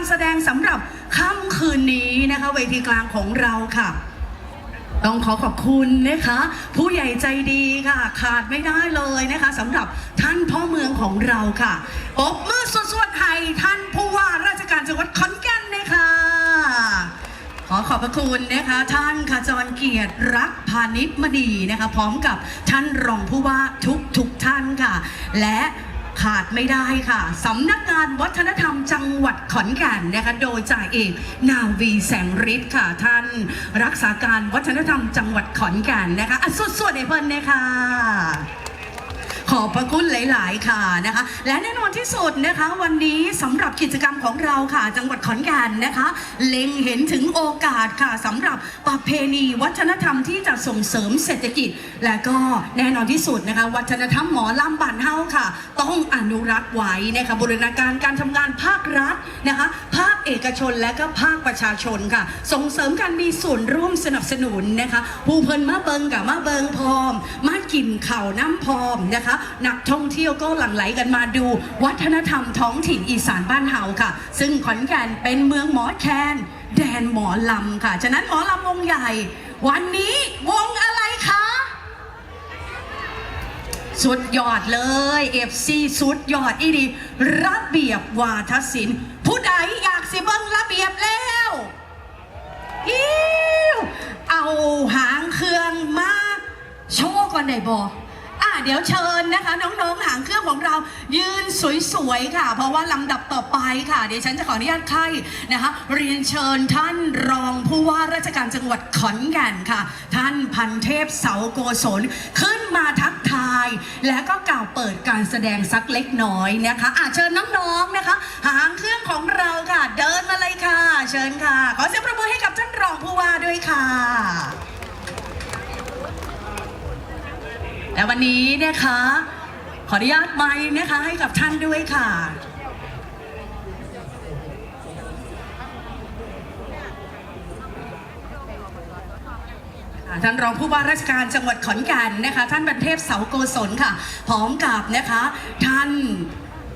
การแสดงสำหรับค่ำคืนนี้นะคะ เวทีกลางของเราค่ะ ต้องขอขอบคุณนะคะ ผู้ใหญ่ใจดีค่ะ ขาดไม่ได้เลยนะคะสำหรับท่านพ่อเมืองของเราค่ะปบมือสวดๆให้ท่านผู้ว่าราชการจังหวัดขอนแก่นนะคะขอขอบพระคุณนะคะท่านขจรเกียรติรักพาณิชมณีนะคะ พร้อมกับท่านรองผู้ว่าทุกทุกท่านค่ะ และ ขาดไม่ได้ค่ะสำนักงานวัฒนธรรมจังหวัดขอนแก่นนะคะโดยจ่าเอกนาวีแสงฤทธิ์ค่ะท่าน รักษาการวัฒนธรรมจังหวัดขอนแก่นนะคะอะสวดๆให้เพิ่นนะคะ ขอบพระคุณหลาย ๆ ค่ะนะคะ และแน่นอนที่สุดนะคะ วันนี้สำหรับกิจกรรมของเราค่ะ จังหวัดขอนแก่นนะคะ เล็งเห็นถึงโอกาสค่ะสำหรับประเพณีวัฒนธรรมที่จะส่งเสริมเศรษฐกิจ และก็แน่นอนที่สุดนะคะ วัฒนธรรมหมอลำบานเฮาค่ะ ต้องอนุรักษ์ไว้นะคะบูรณาการการทำงานภาครัฐนะคะ ภาคเอกชนและก็ภาคประชาชนค่ะ ส่งเสริมการมีส่วนร่วมสนับสนุนนะคะ ผู้เพิ่นมาเบิงกับมาเบิงพร้อม มากินข่าวน้ำพร้อมนะคะนักท่องเที่ยวก็หลั่งไหลกันมาดู วัฒนธรรมท้องถิ่นอีสานบ้านเฮาค่ะ ซึ่งขอนแก่นเป็นเมืองหมอแคน แดนหมอลำค่ะ ฉะนั้นหมอลำวงใหญ่ วันนี้วงอะไรคะสุดยอดเลยเอฟซีสุดยอดอีดีระเบียบวาทศิลป์ผู้ใดอยากสิเบิ้งระเบียบแล้วอิวเอาหางเครื่องมาโชว์ก่อนได้บอ เดี๋ยวเชิญนะคะ น้องๆหางเครื่องของเรา ยืนสวยๆค่ะ เพราะว่าลำดับต่อไปค่ะเดี๋ยวฉันจะขออนุญาตไข่นะคะ เรียนเชิญท่านรองผู้ว่าราชการจังหวัดขอนแก่นค่ะ ท่านพันเทพเสาโกศลขึ้นมาทักทาย แล้วก็กล่าวเปิดการแสดงสักเล็กน้อยนะคะอาเชิญน้องๆนะคะ หางเครื่องของเราค่ะ เดินมาเลยค่ะ เชิญค่ะ ขอเสียงประมือให้กับท่านรองผู้ว่าด้วยค่ะ และวันนี้นะคะ ขออนุญาตไม้นะคะให้กับท่านด้วยค่ะท่านรองผู้ว่าราชการจังหวัดขอนแก่นนะคะ ท่านบรรเทพเสาโกศลค่ะพร้อมกับนะคะ ท่าน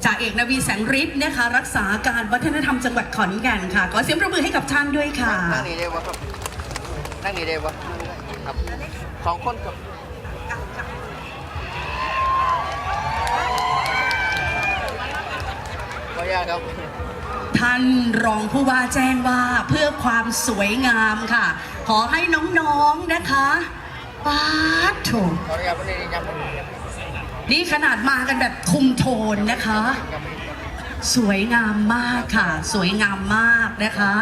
จ่าเอกนวีแสงฤทธิ์นะคะ รักษาการวัฒนธรรมจังหวัดขอนแก่นค่ะขอเสียงประมือให้กับท่านด้วยค่ะนั่งนี่ได้วะครับนั่งนี่ได้วะครับสองคนกับ ครับ ท่านรองผู้ว่าแจ้งว่าเพื่อความสวยงามค่ะ ขอให้น้องๆนะคะป้าดโถขออนุญาตวันนี้ยังไม่ยังนี่ขนาดมากันแบบคุมโทนนะคะไม่สวยงามมากค่ะ สวยงามมากนะคะ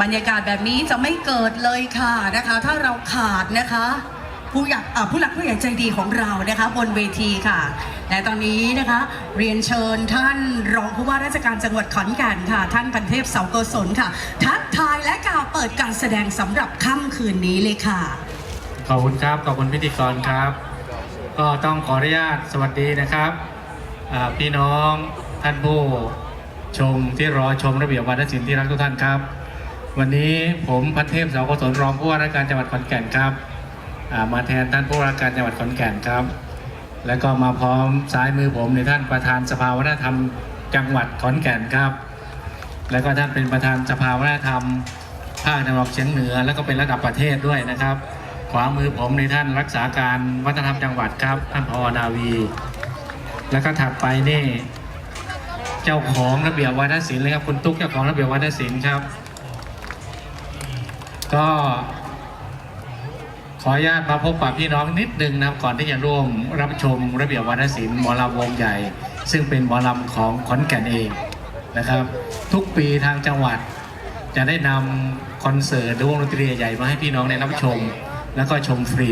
บรรยากาศแบบนี้จะไม่เกิดเลยค่ะนะคะ ถ้าเราขาดนะคะ ผู้อยากผู้หลักผู้ใหญ่ใจดีของเรานะคะบนเวทีค่ะ และตอนนี้นะคะเรียนเชิญท่านรองผู้ว่าราชการจังหวัดขอนแก่นค่ะ ท่านพันเทพเสาโกศลค่ะ ทักทายและกล่าวเปิดการแสดงสำหรับค่ำคืนนี้เลยค่ะ ขอบคุณครับขอบคุณพิธีกรครับ ก็ต้องขออนุญาตสวัสดีนะครับพี่น้องท่านผู้ชมที่รอชมระเบียบวัฒนศิลป์ที่รักทุกท่านครับ วันนี้ผมพัฒเทพเสาวกศลรองผู้ว่าราชการจังหวัดขอนแก่นครับ มาแทนท่านผู้ว่าราชการจังหวัดขอนแก่นครับ แล้วก็มาพร้อมซ้ายมือผมในท่านประธานสภาวัฒนธรรมจังหวัดขอนแก่นครับ แล้วก็ท่านเป็นประธานสภาวัฒนธรรมภาคตะวันออกเฉียงเหนือ แล้วก็เป็นระดับประเทศด้วยนะครับ ขวามือผมในท่านรักษาการวัฒนธรรมจังหวัดครับท่านพอนาวี แล้วก็ถัดไปนี่เจ้าของระเบียบวัฒนศิลป์เลยครับคุณตุ๊กเจ้าของระเบียบวัฒนศิลป์ครับ ก็ ออนุญาตมาพบปะพี่น้องนิดนึงนะก่อนที่จะร่วมรับชมระเบียบวัฒนศิลป์หมอลำวงใหญ่ ซึ่งเป็นหมอลำของขอนแก่นเองนะครับ ทุกปีทางจังหวัด จะได้นำคอนเสิร์ตหรือวงดนตรีใหญ่มาให้พี่น้องได้รับชม แล้วก็ชมฟรี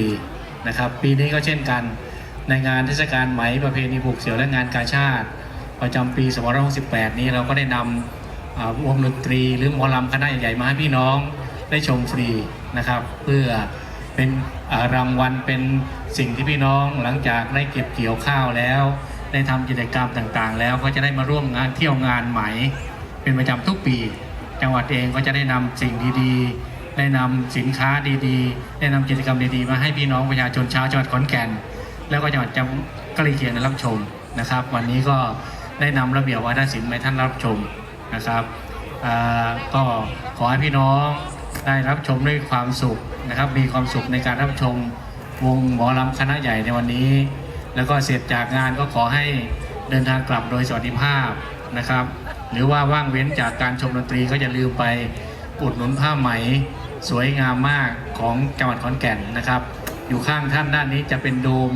นะครับ ปีนี้ก็เช่นกันในงานเทศกาลไหมประเพณีผูกเสี่ยวและงานกาชาติ ประจำปี2568 นี้เราก็ได้นำอ่าวงดนตรีหรือหมอลำคณะใหญ่มาให้พี่น้องได้ชมฟรีนะครับ เพื่อ เป็นรางวัลเป็นสิ่งที่พี่น้องหลังจากได้เก็บเกี่ยวข้าวแล้ว ได้ทำกิจกรรมต่างๆ แล้วก็จะได้มาร่วมงานเที่ยวงานไหม เป็นประจำทุกปี จังหวัดเองก็จะได้นำสิ่งดีๆ ได้นำสินค้าดีๆ ได้นำกิจกรรมดีๆ มาให้พี่น้องประชาชนชาวจังหวัดขอนแก่น แล้วก็จังหวัดจำใกล้เคียงรับชมนะครับ วันนี้ก็ได้นำระเบียบวัฒนศิลป์มาให้ท่านรับชมนะครับก็ขอให้พี่น้อง ได้รับชมด้วยความสุขนะครับ มีความสุขในการรับชมวงหมอลำคณะใหญ่ในวันนี้ แล้วก็เสร็จจากงานก็ขอให้เดินทางกลับโดยสวัสดิภาพนะครับ หรือว่าว่างเว้นจากการชมดนตรีก็อย่าลืมไปอุดหนุนผ้าไหมสวยงามมากของจังหวัดขอนแก่นนะครับ อยู่ข้างท่านด้านนี้จะเป็นโดม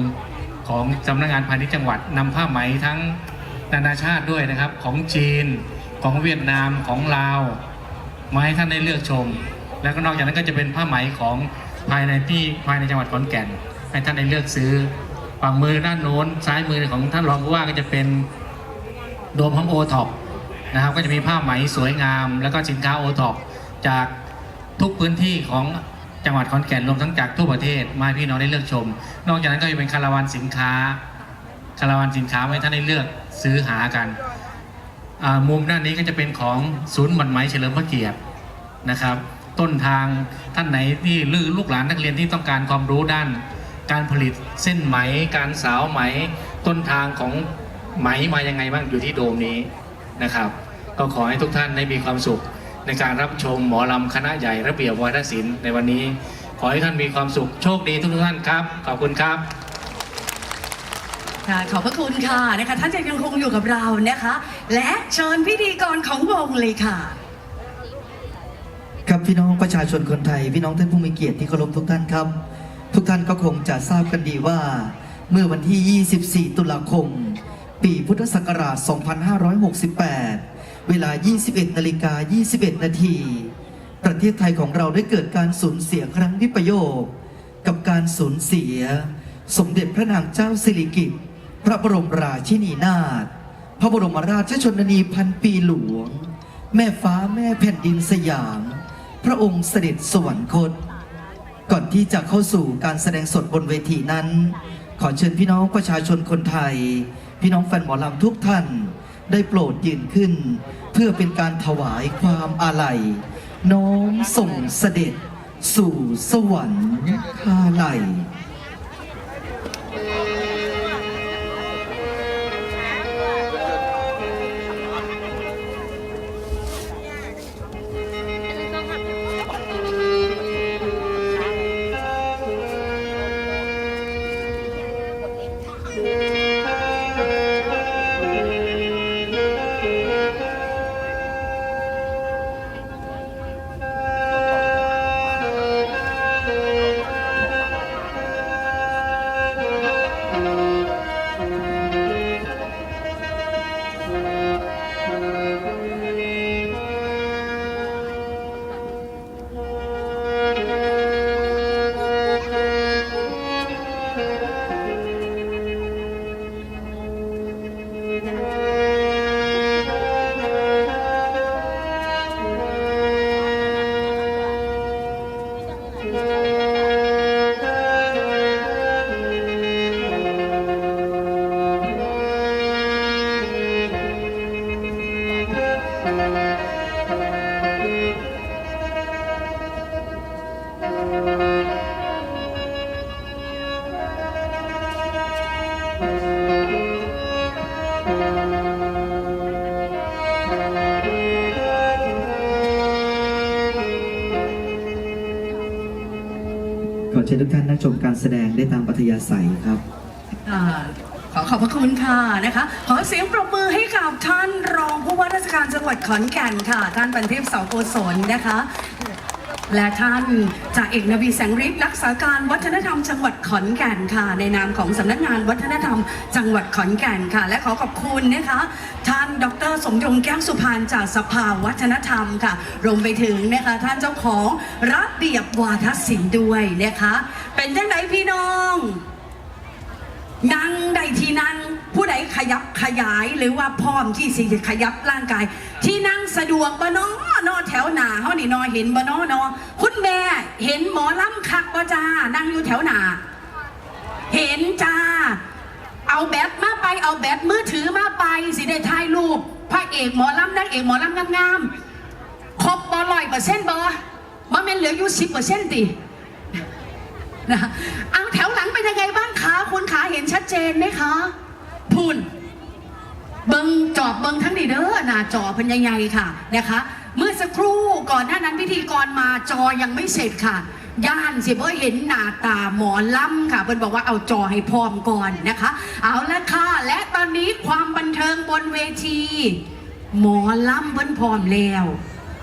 ของสำนักงานพาณิชย์จังหวัดนำผ้าไหมทั้งนานาชาติด้วยนะครับ ของจีนของเวียดนามของลาวมาให้ท่านได้เลือกชม แล้วก็นอกจากนั้นก็จะเป็นผ้าไหมของภายในที่ภายในจังหวัดขอนแก่น ให้ท่านได้เลือกซื้อฝั่งมือด้านโน้นซ้ายมือของท่านรองผู้ว่าก็จะเป็นโดมของโอท็อปนะครับก็จะมีผ้าไหมสวยงาม แล้วก็สินค้าโอท็อปจากทุกพื้นที่ของจังหวัดขอนแก่นรวมทั้งจากทั่วประเทศมาให้พี่น้องได้เลือกชม นอกจากนั้นก็จะเป็นคาราวานสินค้า คาราวานสินค้าให้ท่านได้เลือกซื้อหากันมุมด้านนี้ก็จะเป็นของศูนย์หมันไหมเฉลิมพระเกียรตินะครับ ต้นทางท่านไหนที่ลือลูกหลานนักเรียนที่ต้องการความรู้ด้าน การผลิตเส้นไหม การสาวไหม ต้นทางของไหมมายังไงบ้างอยู่ที่โดมนี้นะครับ ก็ขอให้ทุกท่านได้มีความสุข ในการรับชมหมอลำคณะใหญ่ระเบียบวาทศิลป์ในวันนี้ ขอให้ท่านมีความสุขโชคดีทุกท่านครับขอบคุณครับค่ะขอบพระคุณค่ะนะคะท่านจะยังคงอยู่กับเรานะคะ และเชิญพิธีกรของวงเลยค่ะ ครับพี่น้องประชาชนคนไทย พี่น้องท่านผู้มีเกียรติที่เคารพทุกท่านครับ ทุกท่านก็คงจะทราบกันดีว่า เมื่อวันที่ 24 ตุลาคม ปีพุทธศักราช 2568 เวลา 21 นาฬิกา 21 นาทีประเทศไทยของเราได้เกิดการสูญเสียครั้งวิปโยค กับการสูญเสีย สมเด็จพระนางเจ้าสิริกิติ์พระบรมราชินีนาถพระบรมราชชนนีพันปีหลวง แม่ฟ้าแม่แผ่นดินสยาม ระองค์เสด็จสวรรคต ก่อนที่จะเข้าสู่การแสดงสดบนเวทีนั้น ขอเชิญพี่น้องประชาชนคนไทย พี่น้องแฟนหมอลำทุกท่าน ได้โปรดยืนขึ้น เพื่อเป็นการถวายความอาลัย น้อมส่งเสด็จ สู่สวรรค์คาไลย ขอเชิญทุกท่านนั่งชมการแสดงได้ตามปัธยาศัยครับค่ะขอขอบพระคุณค่ะนะคะ ขอเสียงปรบมือให้กับท่านรองผู้ว่าราชการจังหวัดขอนแก่นค่ะ ท่านบันเทพเสาโกศลนะคะ และท่านจ่าเอกนวีแสงฤทธิ์รักษาการวัฒนธรรมจังหวัดขอนแก่นค่ะ ในนามของสำนักงานวัฒนธรรม จังหวัดขอนแก่นค่ะ และขอขอบคุณนะคะ ท่านดร สมยงแก้วสุพานจากสภาวัฒนธรรมค่ะ รวมไปถึงนะคะท่านเจ้าของระเบียบวาทศิลป์ด้วยนะคะ เป็นจังไดพี่น้องนั่งใดที่นั่งผู้ใดขยับขยายหรือว่าพร้อมที่สิขยับร่างกายท สะดวกบ่นอนอแถวหนาเฮานี่นอเห็นบ่นอนอคุณแม่เห็นหมอลำคักบ่จ้านั่งอยู่แถวหนาเห็นจ้า เอาแบตมาไปเอาแบตมือถือมาไป สิได้ถ่ายรูปพระเอกหมอลำนางเอกหมอลำงามๆครบบ่ร้อยเปอร์เซ็นต์บ่บ่แม่นเหลืออยู่สิบเปอร์เซ็นต์ตินะเอาแถวหลังเป็นยังไงบ้างคะคุณขาเห็นชัดเจนไหมคะพูนเบิง จอบเบิงทั้งดีเด้อหน้าจอเป็นยังไงค่ะนะคะ เมื่อสักครู่ก่อนหน้านั้นพิธีกรมาจอยังไม่เสร็จค่ะ ย่านสิเพื่อเห็นหน้าตาหมอล่ำค่ะเพิ่นบอกว่าเอาจอให้พร้อมก่อนนะคะ เอาละค่ะ และตอนนี้ความบันเทิงบนเวที หมอล่ำเพิ่นพร้อมแล้ว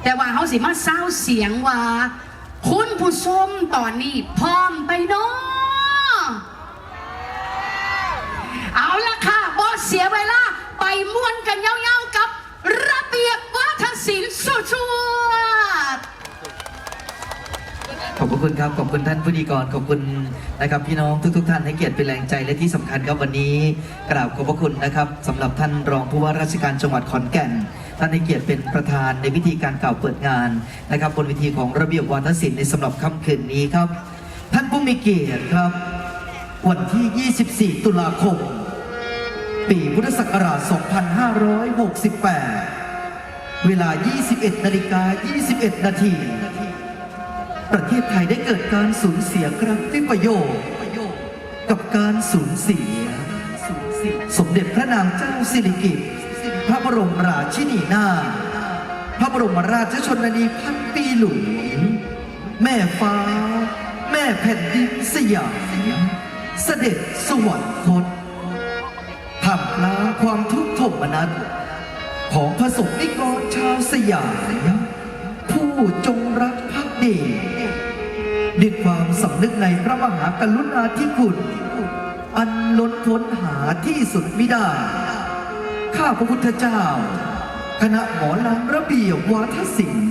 แต่ว่าเขาสิมาเศร้าเสียงว่า คุณผู้ชมตอนนี้พร้อมไปเนาะเอาละค่ะบอสเสียเวลา ไปม่วนกันยาวๆกับระเบียบวัฒนศิลป์สุดชวดขอบพระคุณครับ ขอบคุณท่านผู้ดีกรขอบคุณนะครับพี่น้องทุก ๆทท่านให้เกียรติเป็นแรงใจและที่สำคัญครับวันนี้กราบขอบพระคุณนะครับสำหรับท่านรองผู้ว่าราชการจังหวัดขอนแก่น ท่านให้เกียรติเป็นประธานในพิธีการกล่าวเปิดงานนะครับบนเวทีของระเบียบวาทศิลป์ในสำหรับค่ำคืนนี้ครับ ท่านผู้มีเกียรติครับ วันที่ 24 ตุลาคม ปีพุทธศักราช 2568 เวลา 21 นาฬิกา 21 นาที ประเทศไทยได้เกิดการสูญเสียครั้งที่ประโยชน์กับการสูญเสีย สมเด็จพระนางเจ้าสิริกิติ์พระบรมราชินีนาถพระบรมราชชนนีพันปีหลวงแม่ฟ้า แม่แผ่นดินสยามเสด็จสวรรคต ทำกลางความทุกข์ทมนัสของพระสงฆ์นิกรชาวสยามผู้จงรักภักดีด้วยความสำนึกในพระมหากรุณาธิคุณ อันล้นพ้นหาที่สุดมิได้ ข้าพระพุทธเจ้า คณะหมอลำระเบียบวาทศิลป์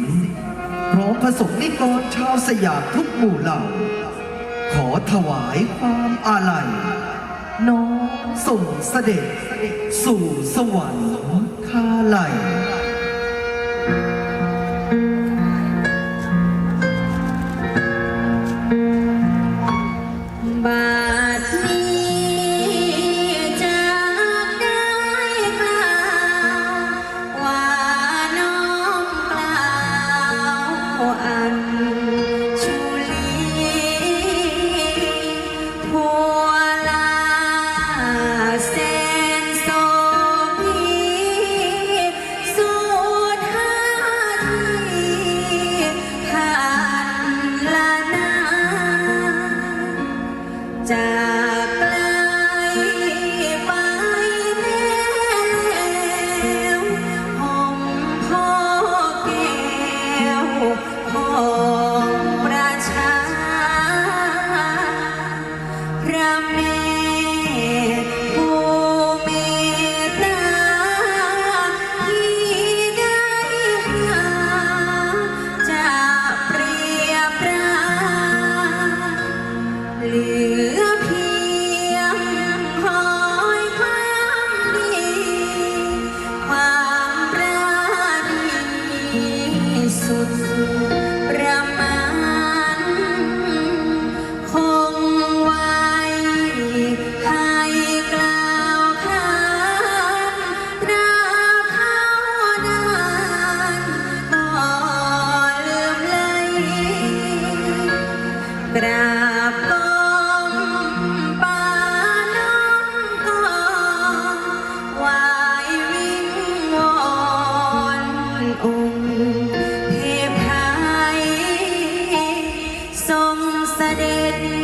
พร้อมพระสงฆ์นิกรชาวสยามทุกหมู่เหล่า ขอถวายความอาลัยน้อม ส่งเสด็จ สู่สวรรค์คาไหล เ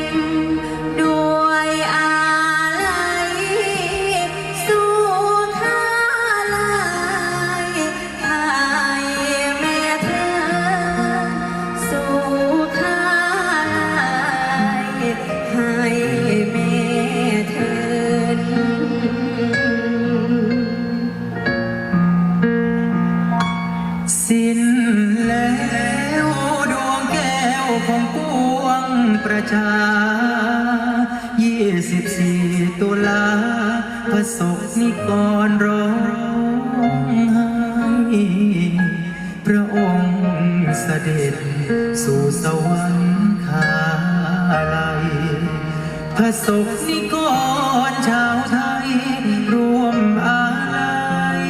เสด็จสู่สวรรค์าลัยพระศกนิกรชาวไทยรวมอาลัย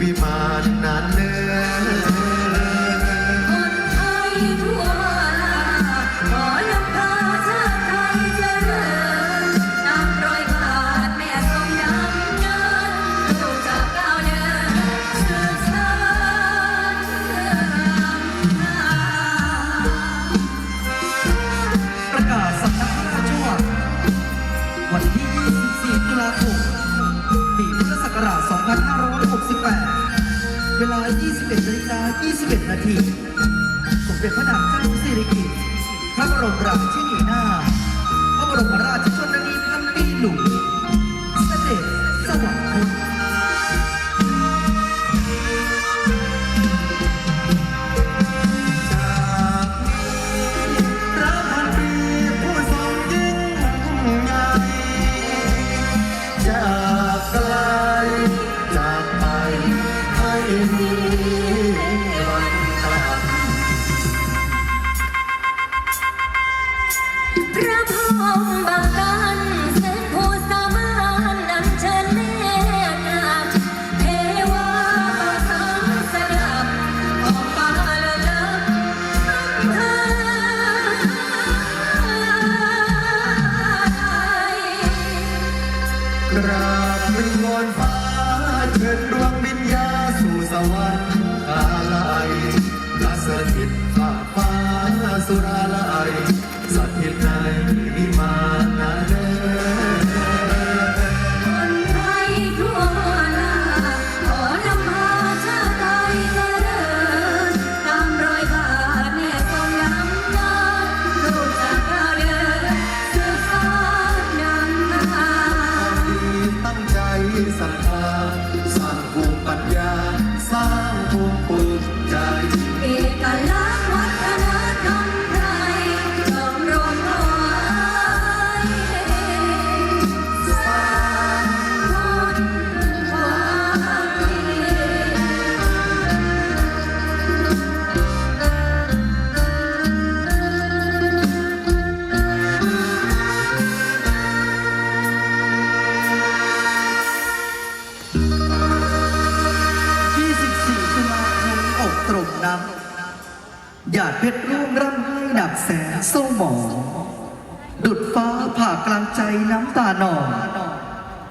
วิมานนั้น Dobra. Dzień 소라 สู้หมอง ดุดฟ้าผ่ากลางใจน้ำตาหนอง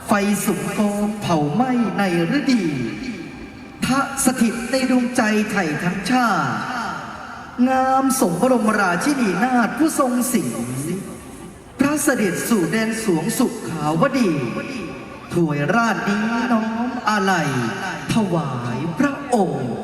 ไฟสุมกองเผาไหม้ในฤดีทะสถิตในดวงใจไทยทั้งชาติ งามสมบรมราชินีนาถผู้ทรงสิงพระเสด็จสู่แดนสวงสุขขาวดีถวยราชนี้น้อมอาลัยถวายพระองค์